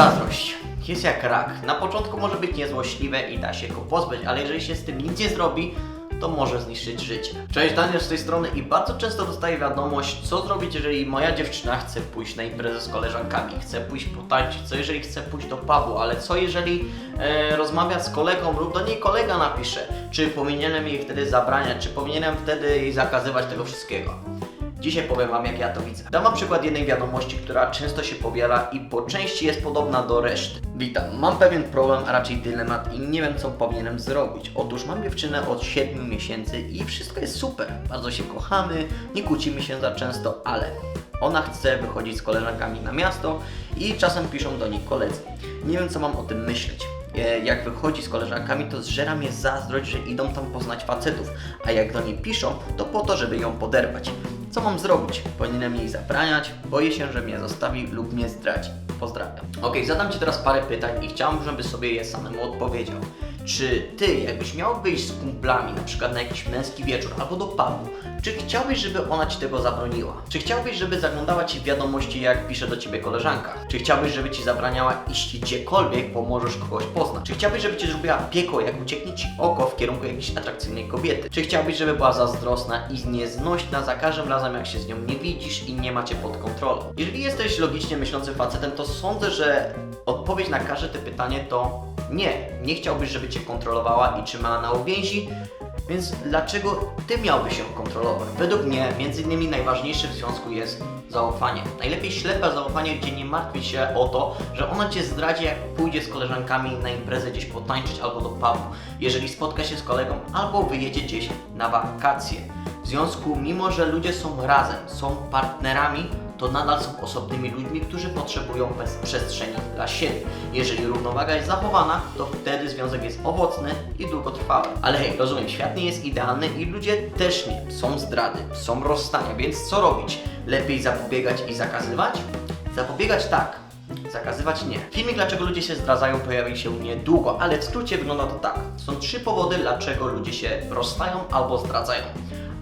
Zazdrość. Jest jak rak. Na początku może być niezłośliwe i da się go pozbyć, ale jeżeli się z tym nic nie zrobi, to może zniszczyć życie. Cześć, Daniel z tej strony i bardzo często dostaję wiadomość, co zrobić, jeżeli moja dziewczyna chce pójść na imprezę z koleżankami, chce pójść potańczyć, co jeżeli chce pójść do pubu, ale co jeżeli e, rozmawia z kolegą lub do niej kolega napisze, czy powinienem jej wtedy zabraniać, czy powinienem wtedy jej zakazywać tego wszystkiego. Dzisiaj powiem Wam, jak ja to widzę. Dam Wam przykład jednej wiadomości, która często się powiela i po części jest podobna do reszty. Witam, mam pewien problem, a raczej dylemat i nie wiem, co powinienem zrobić. Otóż mam dziewczynę od 7 miesięcy i wszystko jest super. Bardzo się kochamy, nie kłócimy się za często, ale ona chce wychodzić z koleżankami na miasto i czasem piszą do niej koledzy. Nie wiem, co mam o tym myśleć. E, Jak wychodzi z koleżankami, to zżera mnie zazdrość, że idą tam poznać facetów, a jak do niej piszą, to po to, żeby ją poderwać. Co mam zrobić? Powinienem jej zabraniać? Boję się, że mnie zostawi lub mnie zdradzi. Pozdrawiam. Ok, zadam Ci teraz parę pytań i chciałbym, żebyś sobie je samemu odpowiedział. Czy Ty, jakbyś miał wyjść z kumplami, na przykład na jakiś męski wieczór albo do pubu, czy chciałbyś, żeby ona Ci tego zabroniła? Czy chciałbyś, żeby zaglądała Ci w wiadomości, jak pisze do Ciebie koleżanka? Czy chciałbyś, żeby Ci zabraniała iść gdziekolwiek, bo możesz kogoś poznać? Czy chciałbyś, żeby Ci zrobiła piekło, jak ucieknie Ci oko w kierunku jakiejś atrakcyjnej kobiety? Czy chciałbyś, żeby była zazdrosna i nieznośna za każdym razem, jak się z nią nie widzisz i nie macie pod kontrolą? Jeżeli jesteś logicznie myślącym facetem, to sądzę, że odpowiedź na każde te pytanie to nie. Nie chciałbyś, żeby Cię kontrolowała i trzymała na uwięzi, więc dlaczego ty miałbyś ją kontrolować? Według mnie, między innymi najważniejsze w związku jest zaufanie. Najlepiej ślepe zaufanie, gdzie nie martwisz się o to, że ona cię zdradzi, jak pójdzie z koleżankami na imprezę gdzieś potańczyć albo do pubu. Jeżeli spotka się z kolegą albo wyjedzie gdzieś na wakacje. Związku, mimo że ludzie są razem, są partnerami, to nadal są osobnymi ludźmi, którzy potrzebują bez przestrzeni dla siebie. Jeżeli równowaga jest zachowana, to wtedy związek jest owocny i długotrwały. Ale hej, rozumiem, świat nie jest idealny i ludzie też nie. Są zdrady, są rozstania, więc co robić? Lepiej zapobiegać i zakazywać? Zapobiegać tak, Zakazywać nie. Filmik, dlaczego ludzie się zdradzają, pojawi się niedługo, ale w skrócie wygląda to tak. Są trzy powody, dlaczego ludzie się rozstają albo zdradzają.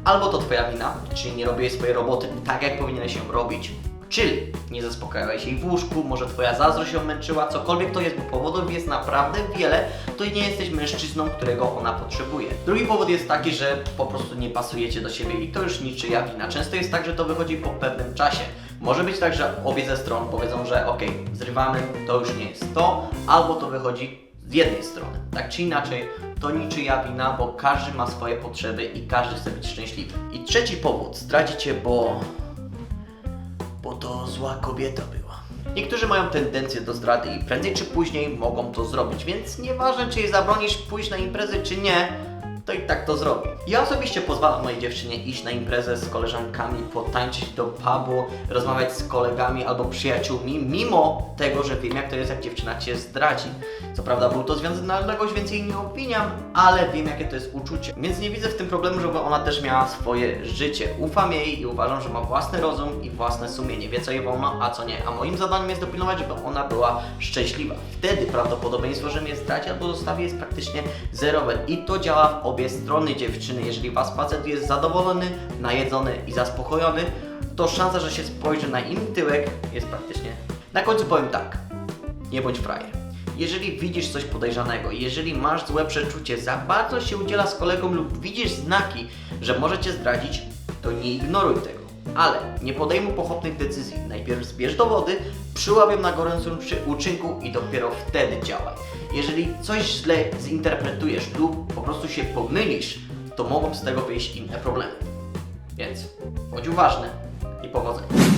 Albo to Twoja wina, czyli nie robiłeś swojej roboty tak, jak powinieneś ją robić. Czyli nie zaspokajałeś jej w łóżku, może Twoja zazdrość ją męczyła, cokolwiek to jest, bo powodów jest naprawdę wiele, to nie jesteś mężczyzną, którego ona potrzebuje. Drugi powód jest taki, że po prostu nie pasujecie do siebie i to już niczyja wina. Często jest tak, że to wychodzi po pewnym czasie. Może być tak, że obie ze stron powiedzą, że ok, zrywamy, to już nie jest to, albo to wychodzi z jednej strony. Tak czy inaczej, to niczyja wina, bo każdy ma swoje potrzeby i każdy chce być szczęśliwy. I trzeci powód, zdradzicie, bo bo to zła kobieta była. Niektórzy mają tendencję do zdrady i prędzej czy później mogą to zrobić, więc nieważne czy jej zabronisz pójść na imprezę czy nie, to i tak to zrobi. Ja osobiście pozwalam mojej dziewczynie iść na imprezę z koleżankami, potańczyć do pubu, rozmawiać z kolegami albo przyjaciółmi, mimo tego, że wiem jak to jest, jak dziewczyna cię zdradzi. Co prawda był to związek na odległość, więc jej nie obwiniam, ale wiem jakie to jest uczucie. Więc nie widzę w tym problemu, żeby ona też miała swoje życie. Ufam jej i uważam, że ma własny rozum i własne sumienie. Wie co jej wolno, a co nie. A moim zadaniem jest dopilnować, żeby ona była szczęśliwa. Wtedy prawdopodobieństwo, że mnie zdradzi albo zostawi jest praktycznie zerowe. I to działa w obie strony dziewczyny. Jeżeli was facet jest zadowolony, najedzony i zaspokojony, to szansa, że się spojrzy na inny tyłek jest praktycznie. Na końcu powiem tak. Nie bądź frajer. Jeżeli widzisz coś podejrzanego, jeżeli masz złe przeczucie, za bardzo się udziela z kolegą lub widzisz znaki, że może cię zdradzić, to nie ignoruj tego. Ale nie podejmuj pochopnych decyzji. Najpierw zbierz dowody, przyłap ją na gorącym uczynku i dopiero wtedy działaj. Jeżeli coś źle zinterpretujesz lub po prostu się pomylisz, to mogą z tego wyjść inne problemy. Więc bądź uważny i powodzenia.